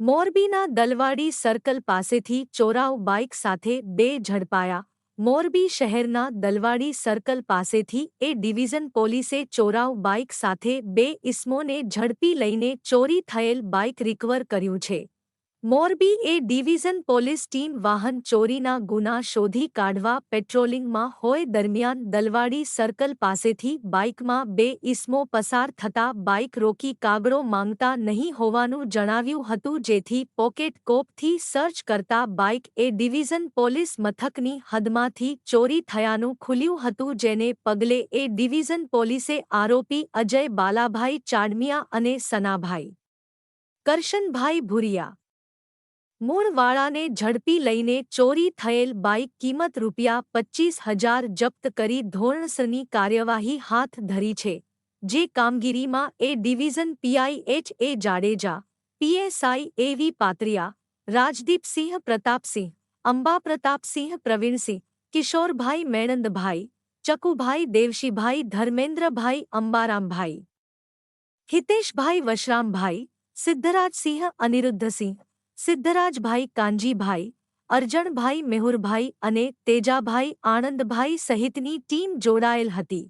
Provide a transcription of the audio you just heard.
મોરબીના દલવાડી સર્કલ પાસેથી ચોરાવ બાઇક સાથે બે ઝડપાયા. મોરબી શહેરના દલવાડી સર્કલ પાસેથી એ ડિવિઝન પોલીસે ચોરાવ બાઇક સાથે બે ઇસમોને ઝડપી લઈને ચોરી થયેલ બાઇક રિકવર કર્યું છે. Morbi A division police team વાહન ચોરીના ગુના શોધી કાઢવા પેટ્રોલિંગમાં હોય દરમિયાન દલવાડી સર્કલ પાસેથી બાઇકમાં બે ઇસમો પસાર થતા બાઇક રોકી કાગળો માંગતા નહીં હોવાનું જણાવ્યું હતું, જેથી પોકેટ કોપથી સર્ચ કરતા બાઇક એ ડિવિઝન પોલીસ મથકની હદમાંથી ચોરી થયાનું ખુલ્યું હતું, જેને પગલે એ ડિવિઝન પોલીસે આરોપી અજય બાલાભાઈ ચાડમિયા અને સનાભાઈ કરશનભાઈ ભુરિયા મૂળવાળાને ઝડપી લઈને ચોરી થયેલ બાઇક કિંમત રૂપિયા પચ્ચીસ હજાર જપ્ત કરી ધોરણસરની કાર્યવાહી હાથ ધરી છે જે કામગીરીમાં A division PI H A Jadeja PSI A V Patriya Rajdeepsinh Pratapsinh Amba Pratapsinh Pravinsinh Kishorbhai મેણંદભાઈ Chakubhai Devshibhai Dharmendrabhai Ambarambhai Hiteshbhai Vashrambhai Siddharajsinh Aniruddhsinh સિદ્ધરાજભાઈ Kanjibhai Arjanbhai મેહુરભાઈ અને તેજાભાઈ આણંદભાઈ સહિતની ટીમ જોડાયેલ હતી.